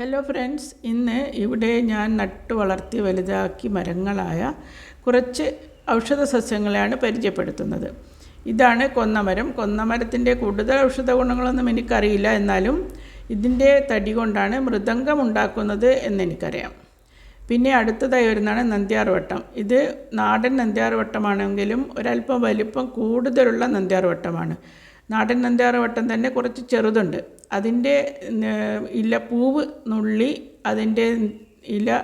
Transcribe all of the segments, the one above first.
Hello friends ഇന്ന് ഇവിടെ ഞാൻ നട്ടു വളർത്തി വലുതാക്കി മരങ്ങളായ കുറച്ച് ഔഷധ സസ്യങ്ങളെയാണ് പരിചയപ്പെടുത്തുന്നത്. ഇതാണ് കൊന്നമരം. കൊന്നമരത്തിന്റെ കൂടുതൽ ഔഷധ ഗുണങ്ങളൊന്നും എനിക്കറിയില്ല. എന്നാലും ഇതിന്റെ തടി കൊണ്ടാണ് മൃദംഗം ഉണ്ടാക്കുന്നത് എന്നെനിക്കറിയാം പിന്നെ അടുത്തതായി വരുന്നതാണ് നന്ദ്യാർവട്ടം ഇത് നാടൻ നന്ദ്യാർവട്ടമാണെങ്കിലും ഒരല്പം വലിപ്പം കൂടുതലുള്ള നന്ദ്യാർവട്ടമാണ് നാടൻ നന്ദ്യാർവട്ടം തന്നെ കുറച്ച് ചെറുതുണ്ട്. അതിന്റെ ഇല പൂവ് നുള്ളി അതിന്റെ ഇല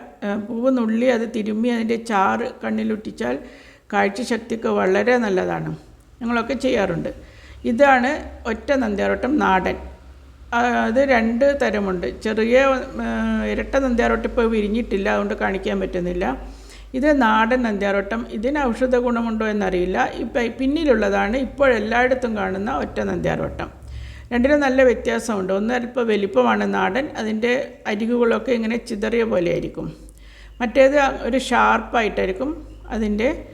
പൂവ് നുള്ളി അത് തിരുമ്മി അതിന്റെ ചാറ് കണ്ണിലൊട്ടിച്ചാൽ കാഴ്ചശക്തിക്ക് വളരെ നല്ലതാണ്. ഞങ്ങളൊക്കെ ചെയ്യാറുണ്ട്. ഇതാണ് ഒറ്റ നന്ദ്യാർവട്ടം നാടൻ. അത് രണ്ട് തരമുണ്ട്. ചെറിയ ഇരട്ട നന്ദ്യാരോട്ടം ഇപ്പോൾ വിരിഞ്ഞിട്ടില്ല അതുകൊണ്ട് കാണിക്കാൻ പറ്റുന്നില്ല. ഇത് നാടൻ നന്ദ്യാരോട്ടം. ഇതിന് ഔഷധ ഗുണമുണ്ടോ എന്നറിയില്ല. ഇപ്പം പിന്നിലുള്ളതാണ് ഇപ്പോൾ എല്ലായിടത്തും കാണുന്ന ഒറ്റ നന്ദ്യാരോട്ടം. രണ്ടിനും നല്ല വ്യത്യാസമുണ്ട്. ഒന്ന് അല്പം വലിപ്പമാണ് നാടൻ അതിന്റെ അരികുകളൊക്കെ ഇങ്ങനെ ചിതറിയ പോലെ ആയിരിക്കും മറ്റേത് ഒരു ഷാർപ്പായിട്ടായിരിക്കും അതിന്റെ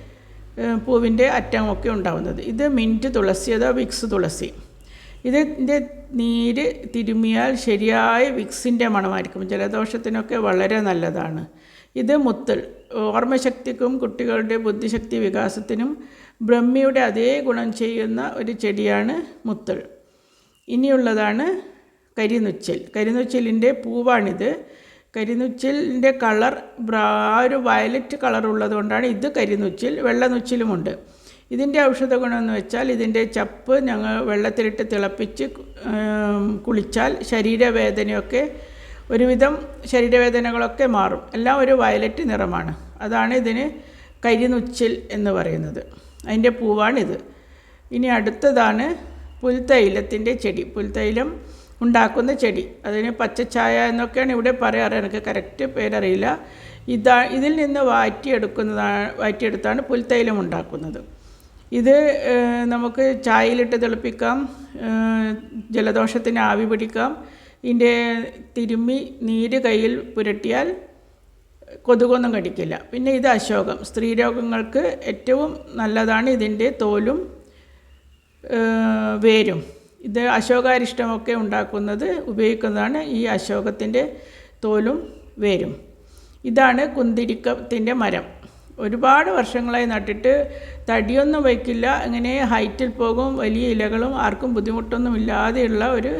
പൂവിന്റെ അറ്റമൊക്കെ ഉണ്ടാവുന്നത്. ഇത് മിന്റ് തുളസി അതോ വിക്സ് തുളസി. ഇതിന്റെ നീര് തിരുമിയാൽ ശരിയായ വിക്സിന്റെ മണമായിരിക്കും. ജലദോഷത്തിനൊക്കെ വളരെ നല്ലതാണ്. ഇത് മുത്തൽ. ഓർമ്മശക്തിക്കും കുട്ടികളുടെ ബുദ്ധിശക്തി വികാസത്തിനും ബ്രഹ്മിയുടെ അതേ ഗുണം ചെയ്യുന്ന ഒരു ചെടിയാണ് മുത്തൾ ഇനിയുള്ളതാണ് കരിനുച്ചൽ. കരിനുച്ചലിന്റെ പൂവാണിത്. കരിനുച്ചലിന്റെ കളർ ബ്രാ ഒരു വയലറ്റ് കളർ ഉള്ളതുകൊണ്ടാണ് ഇത് കരിനുച്ചിൽ വെള്ളനുച്ചിലുമുണ്ട്. ഇതിന്റെ ഔഷധ ഗുണമെന്ന് വെച്ചാൽ ഇതിന്റെ ചപ്പ് ഞങ്ങൾ വെള്ളത്തിലിട്ട് തിളപ്പിച്ച് കുളിച്ചാൽ ശരീരവേദനയൊക്കെ ഒരുവിധം ശരീരവേദനകളൊക്കെ മാറും. എല്ലാം ഒരു വയലറ്റ് നിറമാണ്. അതാണ് ഇതിന് കരിനുച്ചിൽ എന്ന് പറയുന്നത്. അതിന്റെ പൂവാണിത്. ഇനി അടുത്തതാണ് പുൽത്തൈലത്തിന്റെ ചെടി പുൽത്തൈലം ഉണ്ടാക്കുന്ന ചെടി അതിന് പച്ചച്ചായ എന്നൊക്കെയാണ് ഇവിടെ പറയാറ് എനിക്ക് കറക്റ്റ് പേരറിയില്ല. ഇതാ ഇതിൽ നിന്ന് വാറ്റിയെടുക്കുന്നതാണ് വാറ്റിയെടുത്താണ് പുൽത്തൈലം ഉണ്ടാക്കുന്നത്. ഇത് നമുക്ക് ചായയിലിട്ട് തിളപ്പിക്കാം ജലദോഷത്തിന് ആവി പിടിക്കാം. ഇതിന്റെ തിരുമ്മി നീര് കയ്യിൽ പുരട്ടിയാൽ കൊതുകൊന്നും കടിക്കില്ല. പിന്നെ ഇത് അശോകം സ്ത്രീരോഗങ്ങൾക്ക് ഏറ്റവും നല്ലതാണ് ഇതിന്റെ തോലും വേരും. ഇത് അശോകാരിഷ്ടമൊക്കെ ഉണ്ടാക്കുന്നത് ഉപയോഗിക്കുന്നതാണ് ഈ അശോകത്തിന്റെ തോലും വേരും. ഇതാണ് കുന്തിരിക്കത്തിന്റെ മരം. ഒരുപാട് വർഷങ്ങളായി നട്ടിട്ട് തടിയൊന്നും വയ്ക്കില്ല അങ്ങനെ ഹൈറ്റിൽ പോകും വലിയ ഇലകളും ആർക്കും ബുദ്ധിമുട്ടൊന്നും ഇല്ലാതെയുള്ള ഒരു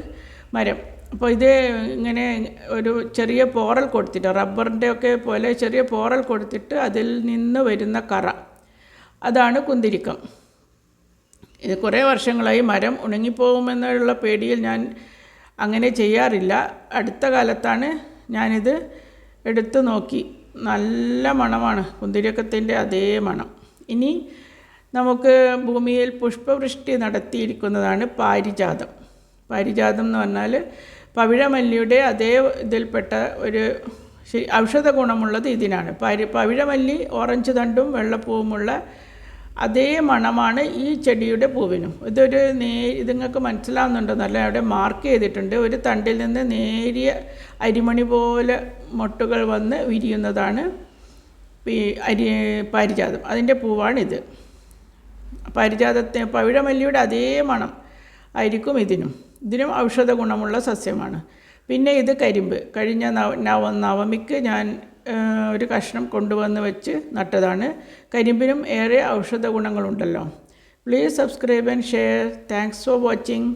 മരം. അപ്പോൾ ഇത് ഇങ്ങനെ ഒരു ചെറിയ പോറൽ കൊടുത്തിട്ട് റബ്ബറിന്റെ ഒക്കെ പോലെ ചെറിയ പോറൽ കൊടുത്തിട്ട് അതിൽ നിന്ന് വരുന്ന കറ. അതാണ് കുന്തിരിക്കം. ഇത് കുറേ വർഷങ്ങളായി മരം ഉണങ്ങിപ്പോകുമെന്നുള്ള പേടിയിൽ ഞാൻ അങ്ങനെ ചെയ്യാറില്ല. അടുത്ത കാലത്താണ് ഞാനിത് എടുത്തു നോക്കി. നല്ല മണമാണ്. കുന്തിരിക്കത്തിന്റെ അതേ മണം. ഇനി നമുക്ക് ഭൂമിയിൽ പുഷ്പവൃഷ്ടി നടത്തിയിരിക്കുന്നതാണ് പാരിജാതം. പാരിജാതം എന്ന് പറഞ്ഞാൽ പവിഴമല്ലിയുടെ അതേ ഇതിൽപ്പെട്ട ഒരു ഔഷധ ഗുണമുള്ളത് ഇതിനാണ്. പരി പവിഴമല്ലി ഓറഞ്ച് തണ്ടും വെള്ളപ്പൂവുമുള്ള അതേ മണമാണ് ഈ ചെടിയുടെ പൂവിനും. ഇതൊരു നേ ഇത് നിങ്ങൾക്ക് മനസ്സിലാവുന്നുണ്ടെന്നല്ല അവിടെ മാർക്ക് ചെയ്തിട്ടുണ്ട്. ഒരു തണ്ടിൽ നിന്ന് നേരിയ അരിമണി പോലെ മൊട്ടുകൾ വന്ന് വിരിയുന്നതാണ് ഈ അരി പാരിജാതം. അതിന്റെ പൂവാണിത്. പാരിജാതത്തെ പവിഴമല്ലിയുടെ അതേ മണം ആയിരിക്കും ഇതിനും. ഇതിനും ഔഷധ ഗുണമുള്ള സസ്യമാണ്. പിന്നെ ഇത് കരിമ്പ്. കഴിഞ്ഞ നവ നവ നവമിക്ക് ഞാൻ ഒരു കഷ്ണം കൊണ്ടുവന്ന് വെച്ച് നട്ടതാണ്. കരിമ്പിനും ഏറെ ഔഷധ ഗുണങ്ങളുണ്ടല്ലോ please subscribe and share thanks for watching